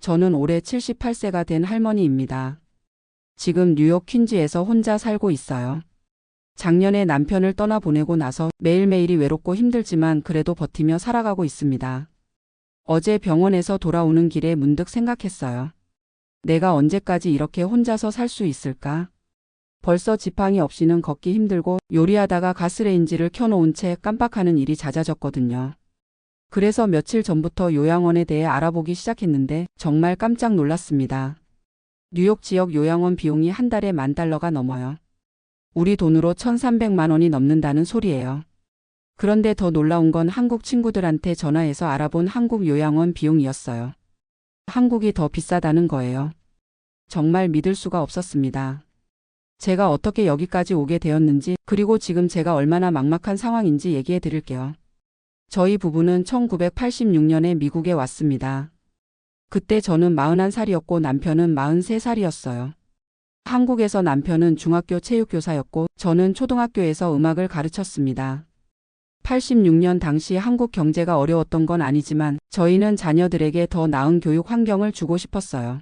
저는 올해 78세가 된 할머니입니다. 지금 뉴욕 퀸즈에서 혼자 살고 있어요. 작년에 남편을 떠나보내고 나서 매일매일이 외롭고 힘들지만 그래도 버티며 살아가고 있습니다. 어제 병원에서 돌아오는 길에 문득 생각했어요. 내가 언제까지 이렇게 혼자서 살 수 있을까? 벌써 지팡이 없이는 걷기 힘들고 요리하다가 가스레인지를 켜놓은 채 깜빡하는 일이 잦아졌거든요. 그래서 며칠 전부터 요양원에 대해 알아보기 시작했는데 정말 깜짝 놀랐습니다. 뉴욕 지역 요양원 비용이 한 달에 만 달러가 넘어요. 우리 돈으로 1,300만 원이 넘는다는 소리예요. 그런데 더 놀라운 건 한국 친구들한테 전화해서 알아본 한국 요양원 비용이었어요. 한국이 더 비싸다는 거예요. 정말 믿을 수가 없었습니다. 제가 어떻게 여기까지 오게 되었는지, 그리고 지금 제가 얼마나 막막한 상황인지 얘기해 드릴게요. 저희 부부는 1986년에 미국에 왔습니다. 그때 저는 41살이었고 남편은 43살이었어요. 한국에서 남편은 중학교 체육교사였고 저는 초등학교에서 음악을 가르쳤습니다. 86년 당시 한국 경제가 어려웠던 건 아니지만 저희는 자녀들에게 더 나은 교육 환경을 주고 싶었어요.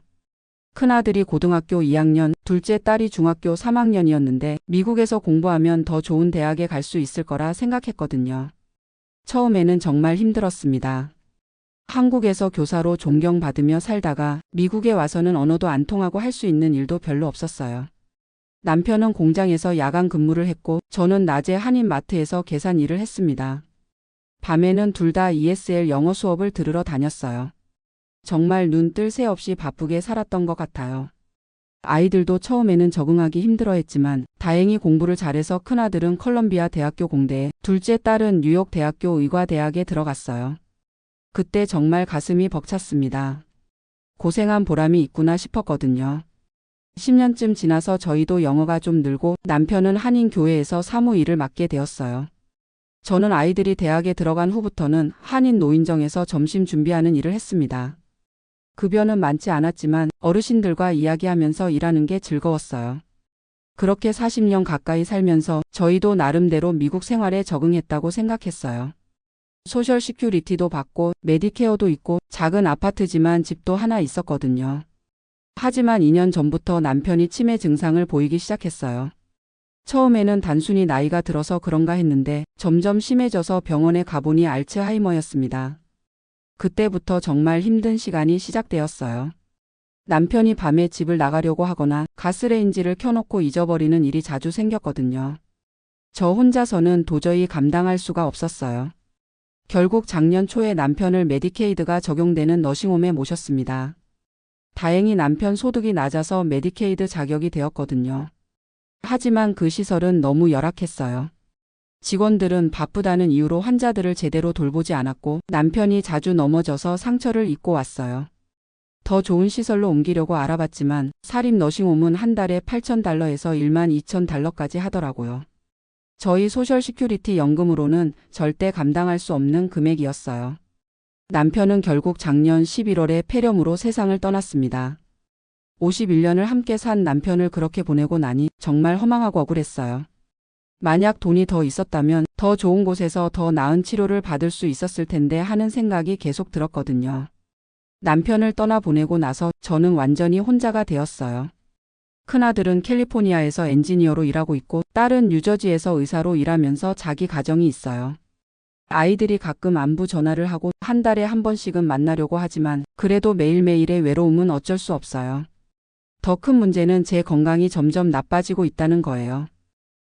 큰아들이 고등학교 2학년, 둘째 딸이 중학교 3학년이었는데 미국에서 공부하면 더 좋은 대학에 갈 수 있을 거라 생각했거든요. 처음에는 정말 힘들었습니다. 한국에서 교사로 존경받으며 살다가 미국에 와서는 언어도 안 통하고 할 수 있는 일도 별로 없었어요. 남편은 공장에서 야간 근무를 했고 저는 낮에 한인 마트에서 계산 일을 했습니다. 밤에는 둘 다 ESL 영어 수업을 들으러 다녔어요. 정말 눈 뜰 새 없이 바쁘게 살았던 것 같아요. 아이들도 처음에는 적응하기 힘들어 했지만 다행히 공부를 잘해서 큰아들은 컬럼비아 대학교 공대에 둘째 딸은 뉴욕 대학교 의과대학에 들어갔어요. 그때 정말 가슴이 벅찼습니다. 고생한 보람이 있구나 싶었거든요. 10년쯤 지나서 저희도 영어가 좀 늘고 남편은 한인 교회에서 사무 일을 맡게 되었어요. 저는 아이들이 대학에 들어간 후부터는 한인 노인정에서 점심 준비하는 일을 했습니다. 급여는 많지 않았지만 어르신들과 이야기하면서 일하는 게 즐거웠어요. 그렇게 40년 가까이 살면서 저희도 나름대로 미국 생활에 적응했다고 생각했어요. 소셜 시큐리티도 받고 메디케어도 있고 작은 아파트지만 집도 하나 있었거든요. 하지만 2년 전부터 남편이 치매 증상을 보이기 시작했어요. 처음에는 단순히 나이가 들어서 그런가 했는데 점점 심해져서 병원에 가보니 알츠하이머였습니다. 그때부터 정말 힘든 시간이 시작되었어요. 남편이 밤에 집을 나가려고 하거나 가스레인지를 켜놓고 잊어버리는 일이 자주 생겼거든요. 저 혼자서는 도저히 감당할 수가 없었어요. 결국 작년 초에 남편을 메디케이드가 적용되는 너싱홈에 모셨습니다. 다행히 남편 소득이 낮아서 메디케이드 자격이 되었거든요. 하지만 그 시설은 너무 열악했어요. 직원들은 바쁘다는 이유로 환자들을 제대로 돌보지 않았고 남편이 자주 넘어져서 상처를 입고 왔어요. 더 좋은 시설로 옮기려고 알아봤지만 사립 너싱홈은 한 달에 8,000달러에서 1만 2,000달러까지 하더라고요. 저희 소셜 시큐리티 연금으로는 절대 감당할 수 없는 금액이었어요. 남편은 결국 작년 11월에 폐렴으로 세상을 떠났습니다. 51년을 함께 산 남편을 그렇게 보내고 나니 정말 허망하고 억울했어요. 만약 돈이 더 있었다면 더 좋은 곳에서 더 나은 치료를 받을 수 있었을 텐데 하는 생각이 계속 들었거든요. 남편을 떠나보내고 나서 저는 완전히 혼자가 되었어요. 큰아들은 캘리포니아에서 엔지니어로 일하고 있고 딸은 뉴저지에서 의사로 일하면서 자기 가정이 있어요. 아이들이 가끔 안부 전화를 하고 한 달에 한 번씩은 만나려고 하지만 그래도 매일매일의 외로움은 어쩔 수 없어요. 더 큰 문제는 제 건강이 점점 나빠지고 있다는 거예요.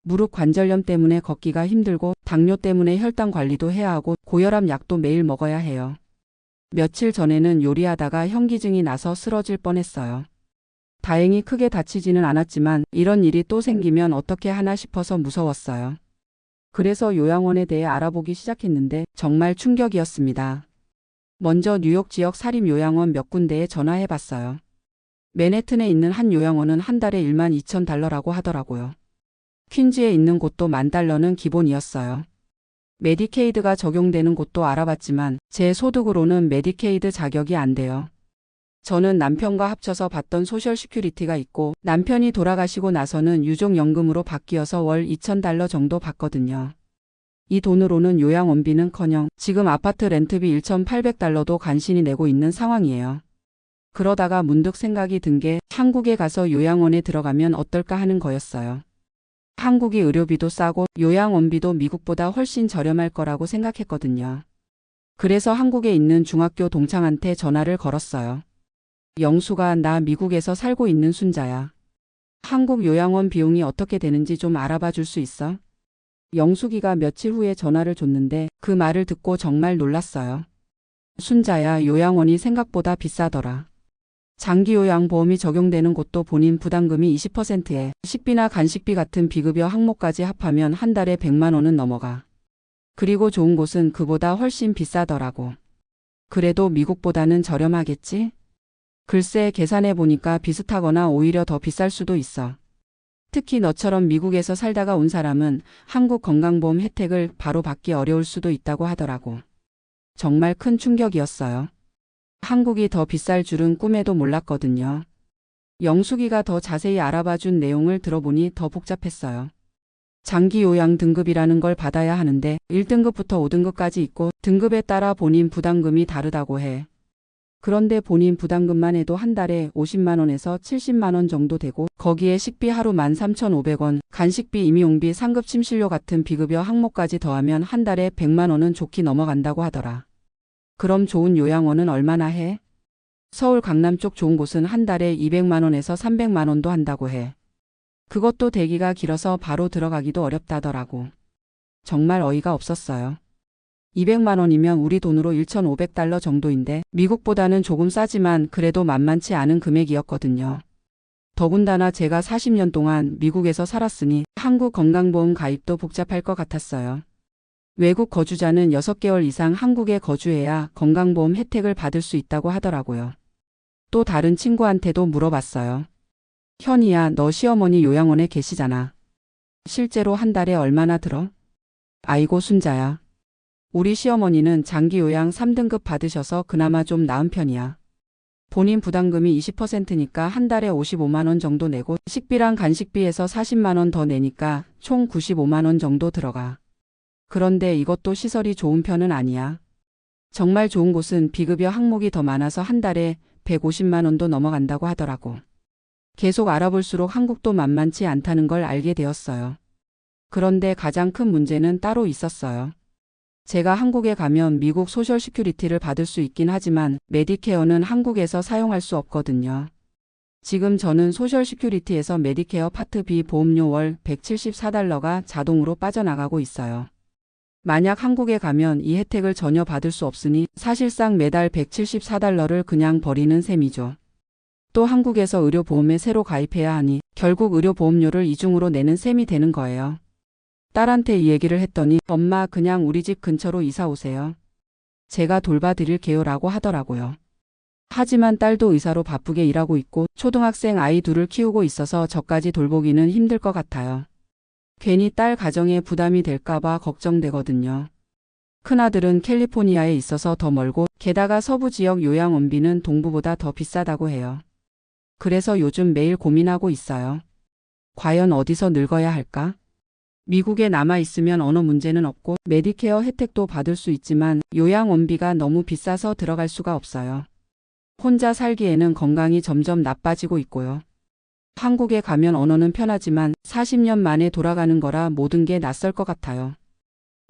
무릎 관절염 때문에 걷기가 힘들고 당뇨 때문에 혈당 관리도 해야 하고 고혈압 약도 매일 먹어야 해요. 며칠 전에는 요리하다가 현기증이 나서 쓰러질 뻔했어요. 다행히 크게 다치지는 않았지만 이런 일이 또 생기면 어떻게 하나 싶어서 무서웠어요. 그래서 요양원에 대해 알아보기 시작했는데 정말 충격이었습니다. 먼저 뉴욕 지역 사립 요양원 몇 군데에 전화해 봤어요. 맨해튼에 있는 한 요양원은 한 달에 1만 2천 달러라고 하더라고요. 퀸즈에 있는 곳도 만 달러는 기본이었어요. 메디케이드가 적용되는 곳도 알아봤지만 제 소득으로는 메디케이드 자격이 안 돼요. 저는 남편과 합쳐서 받던 소셜 시큐리티가 있고 남편이 돌아가시고 나서는 유족연금으로 바뀌어서 월 2,000달러 정도 받거든요. 이 돈으로는 요양원비는커녕 지금 아파트 렌트비 1,800달러도 간신히 내고 있는 상황이에요. 그러다가 문득 생각이 든 게 한국에 가서 요양원에 들어가면 어떨까 하는 거였어요. 한국이 의료비도 싸고 요양원비도 미국보다 훨씬 저렴할 거라고 생각했거든요. 그래서 한국에 있는 중학교 동창한테 전화를 걸었어요. 영수가 나 미국에서 살고 있는 순자야. 한국 요양원 비용이 어떻게 되는지 좀 알아봐 줄 수 있어? 영숙이가 며칠 후에 전화를 줬는데 그 말을 듣고 정말 놀랐어요. 순자야 요양원이 생각보다 비싸더라. 장기 요양보험이 적용되는 곳도 본인 부담금이 20%에 식비나 간식비 같은 비급여 항목까지 합하면 한 달에 100만 원은 넘어가. 그리고 좋은 곳은 그보다 훨씬 비싸더라고. 그래도 미국보다는 저렴하겠지? 글쎄 계산해 보니까 비슷하거나 오히려 더 비쌀 수도 있어. 특히 너처럼 미국에서 살다가 온 사람은 한국 건강보험 혜택을 바로 받기 어려울 수도 있다고 하더라고. 정말 큰 충격이었어요. 한국이 더 비쌀 줄은 꿈에도 몰랐거든요. 영숙이가 더 자세히 알아봐 준 내용을 들어보니 더 복잡했어요. 장기 요양 등급이라는 걸 받아야 하는데 1등급부터 5등급까지 있고 등급에 따라 본인 부담금이 다르다고 해. 그런데 본인 부담금만 해도 한 달에 50만 원에서 70만 원 정도 되고 거기에 식비 하루 13,500원, 간식비, 임용비, 상급 침실료 같은 비급여 항목까지 더하면 한 달에 100만 원은 좋게 넘어간다고 하더라. 그럼 좋은 요양원은 얼마나 해? 서울 강남 쪽 좋은 곳은 한 달에 200만 원에서 300만 원도 한다고 해. 그것도 대기가 길어서 바로 들어가기도 어렵다더라고. 정말 어이가 없었어요. 200만 원이면 우리 돈으로 1,500달러 정도인데 미국보다는 조금 싸지만 그래도 만만치 않은 금액이었거든요. 더군다나 제가 40년 동안 미국에서 살았으니 한국 건강보험 가입도 복잡할 것 같았어요. 외국 거주자는 6개월 이상 한국에 거주해야 건강보험 혜택을 받을 수 있다고 하더라고요. 또 다른 친구한테도 물어봤어요. 현이야, 너 시어머니 요양원에 계시잖아. 실제로 한 달에 얼마나 들어? 아이고, 순자야. 우리 시어머니는 장기 요양 3등급 받으셔서 그나마 좀 나은 편이야. 본인 부담금이 20%니까 한 달에 55만 원 정도 내고 식비랑 간식비에서 40만 원 더 내니까 총 95만 원 정도 들어가. 그런데 이것도 시설이 좋은 편은 아니야. 정말 좋은 곳은 비급여 항목이 더 많아서 한 달에 150만 원도 넘어간다고 하더라고. 계속 알아볼수록 한국도 만만치 않다는 걸 알게 되었어요. 그런데 가장 큰 문제는 따로 있었어요. 제가 한국에 가면 미국 소셜 시큐리티를 받을 수 있긴 하지만 메디케어는 한국에서 사용할 수 없거든요. 지금 저는 소셜 시큐리티에서 메디케어 파트 B 보험료 월 174달러가 자동으로 빠져나가고 있어요. 만약 한국에 가면 이 혜택을 전혀 받을 수 없으니 사실상 매달 174달러를 그냥 버리는 셈이죠. 또 한국에서 의료보험에 새로 가입해야 하니 결국 의료보험료를 이중으로 내는 셈이 되는 거예요. 딸한테 이 얘기를 했더니 엄마 그냥 우리 집 근처로 이사 오세요. 제가 돌봐드릴게요 라고 하더라고요. 하지만 딸도 의사로 바쁘게 일하고 있고 초등학생 아이 둘을 키우고 있어서 저까지 돌보기는 힘들 것 같아요. 괜히 딸 가정에 부담이 될까봐 걱정되거든요. 큰아들은 캘리포니아에 있어서 더 멀고 게다가 서부 지역 요양원비는 동부보다 더 비싸다고 해요. 그래서 요즘 매일 고민하고 있어요. 과연 어디서 늙어야 할까? 미국에 남아 있으면 언어 문제는 없고 메디케어 혜택도 받을 수 있지만 요양원비가 너무 비싸서 들어갈 수가 없어요. 혼자 살기에는 건강이 점점 나빠지고 있고요. 한국에 가면 언어는 편하지만 40년 만에 돌아가는 거라 모든 게 낯설 것 같아요.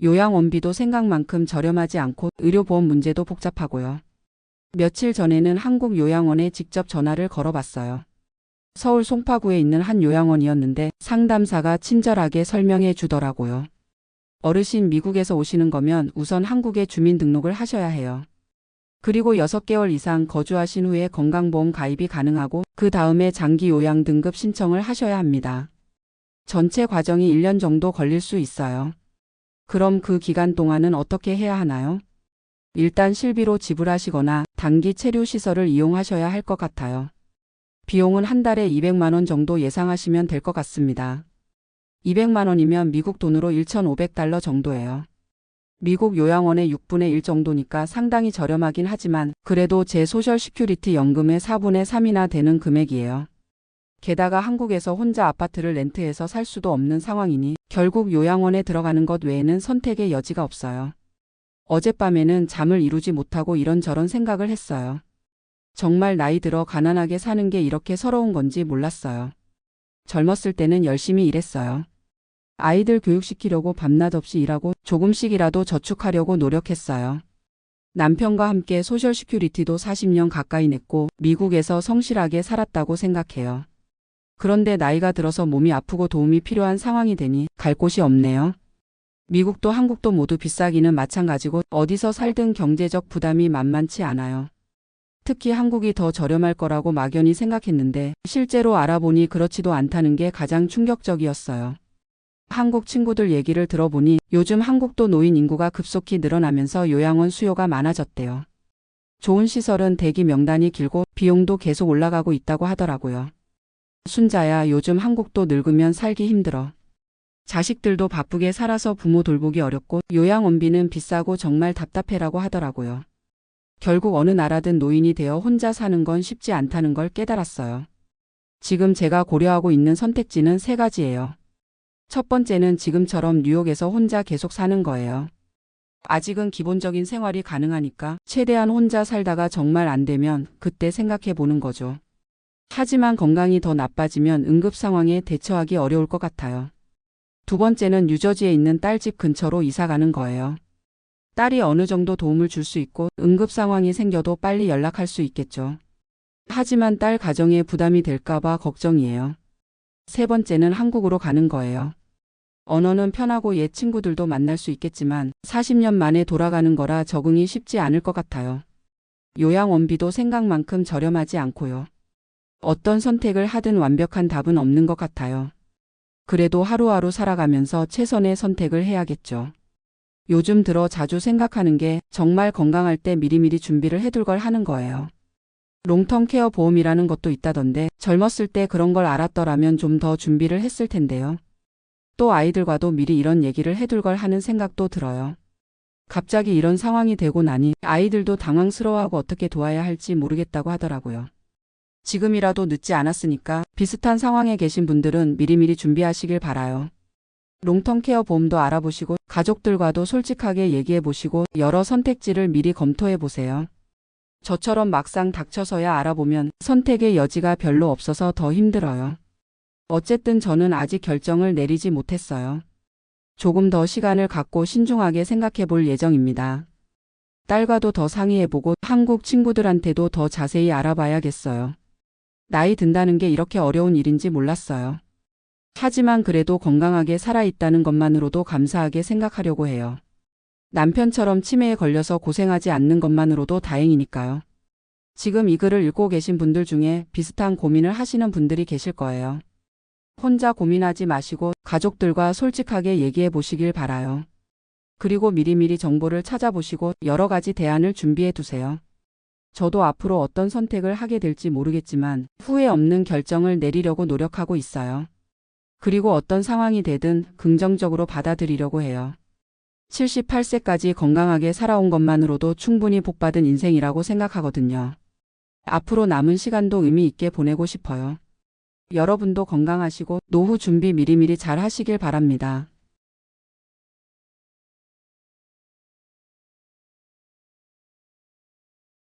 요양원비도 생각만큼 저렴하지 않고 의료보험 문제도 복잡하고요. 며칠 전에는 한국 요양원에 직접 전화를 걸어봤어요. 서울 송파구에 있는 한 요양원이었는데 상담사가 친절하게 설명해 주더라고요. 어르신 미국에서 오시는 거면 우선 한국에 주민등록을 하셔야 해요. 그리고 6개월 이상 거주하신 후에 건강보험 가입이 가능하고 그 다음에 장기 요양 등급 신청을 하셔야 합니다. 전체 과정이 1년 정도 걸릴 수 있어요. 그럼 그 기간 동안은 어떻게 해야 하나요? 일단 실비로 지불하시거나 단기 체류 시설을 이용하셔야 할 것 같아요. 비용은 한 달에 200만 원 정도 예상하시면 될 것 같습니다. 200만 원이면 미국 돈으로 1,500달러 정도예요. 미국 요양원의 6분의 1 정도니까 상당히 저렴하긴 하지만 그래도 제 소셜 시큐리티 연금의 4분의 3이나 되는 금액이에요. 게다가 한국에서 혼자 아파트를 렌트해서 살 수도 없는 상황이니 결국 요양원에 들어가는 것 외에는 선택의 여지가 없어요. 어젯밤에는 잠을 이루지 못하고 이런저런 생각을 했어요. 정말 나이 들어 가난하게 사는 게 이렇게 서러운 건지 몰랐어요. 젊었을 때는 열심히 일했어요. 아이들 교육시키려고 밤낮 없이 일하고 조금씩이라도 저축하려고 노력했어요. 남편과 함께 소셜 시큐리티도 40년 가까이 냈고 미국에서 성실하게 살았다고 생각해요. 그런데 나이가 들어서 몸이 아프고 도움이 필요한 상황이 되니 갈 곳이 없네요. 미국도 한국도 모두 비싸기는 마찬가지고 어디서 살든 경제적 부담이 만만치 않아요. 특히 한국이 더 저렴할 거라고 막연히 생각했는데 실제로 알아보니 그렇지도 않다는 게 가장 충격적이었어요. 한국 친구들 얘기를 들어보니 요즘 한국도 노인 인구가 급속히 늘어나면서 요양원 수요가 많아졌대요. 좋은 시설은 대기 명단이 길고 비용도 계속 올라가고 있다고 하더라고요. 순자야 요즘 한국도 늙으면 살기 힘들어. 자식들도 바쁘게 살아서 부모 돌보기 어렵고 요양원비는 비싸고 정말 답답해라고 하더라고요. 결국 어느 나라든 노인이 되어 혼자 사는 건 쉽지 않다는 걸 깨달았어요. 지금 제가 고려하고 있는 선택지는 세 가지예요. 첫 번째는 지금처럼 뉴욕에서 혼자 계속 사는 거예요. 아직은 기본적인 생활이 가능하니까 최대한 혼자 살다가 정말 안 되면 그때 생각해 보는 거죠. 하지만 건강이 더 나빠지면 응급 상황에 대처하기 어려울 것 같아요. 두 번째는 뉴저지에 있는 딸집 근처로 이사 가는 거예요. 딸이 어느 정도 도움을 줄 수 있고 응급 상황이 생겨도 빨리 연락할 수 있겠죠. 하지만 딸 가정에 부담이 될까봐 걱정이에요. 세 번째는 한국으로 가는 거예요. 언어는 편하고 옛 친구들도 만날 수 있겠지만 40년 만에 돌아가는 거라 적응이 쉽지 않을 것 같아요. 요양 원비도 생각만큼 저렴하지 않고요. 어떤 선택을 하든 완벽한 답은 없는 것 같아요. 그래도 하루하루 살아가면서 최선의 선택을 해야겠죠. 요즘 들어 자주 생각하는 게 정말 건강할 때 미리미리 준비를 해둘 걸 하는 거예요. 롱텀 케어 보험이라는 것도 있다던데 젊었을 때 그런 걸 알았더라면 좀 더 준비를 했을 텐데요. 또 아이들과도 미리 이런 얘기를 해둘 걸 하는 생각도 들어요. 갑자기 이런 상황이 되고 나니 아이들도 당황스러워하고 어떻게 도와야 할지 모르겠다고 하더라고요. 지금이라도 늦지 않았으니까 비슷한 상황에 계신 분들은 미리미리 준비하시길 바라요. 롱텀 케어 보험도 알아보시고 가족들과도 솔직하게 얘기해 보시고 여러 선택지를 미리 검토해 보세요. 저처럼 막상 닥쳐서야 알아보면 선택의 여지가 별로 없어서 더 힘들어요. 어쨌든 저는 아직 결정을 내리지 못했어요. 조금 더 시간을 갖고 신중하게 생각해 볼 예정입니다. 딸과도 더 상의해보고 한국 친구들한테도 더 자세히 알아봐야겠어요. 나이 든다는 게 이렇게 어려운 일인지 몰랐어요. 하지만 그래도 건강하게 살아있다는 것만으로도 감사하게 생각하려고 해요. 남편처럼 치매에 걸려서 고생하지 않는 것만으로도 다행이니까요. 지금 이 글을 읽고 계신 분들 중에 비슷한 고민을 하시는 분들이 계실 거예요. 혼자 고민하지 마시고 가족들과 솔직하게 얘기해 보시길 바라요. 그리고 미리미리 정보를 찾아보시고 여러 가지 대안을 준비해 두세요. 저도 앞으로 어떤 선택을 하게 될지 모르겠지만 후회 없는 결정을 내리려고 노력하고 있어요. 그리고 어떤 상황이 되든 긍정적으로 받아들이려고 해요. 78세까지 건강하게 살아온 것만으로도 충분히 복받은 인생이라고 생각하거든요. 앞으로 남은 시간도 의미 있게 보내고 싶어요. 여러분도 건강하시고 노후 준비 미리미리 잘 하시길 바랍니다.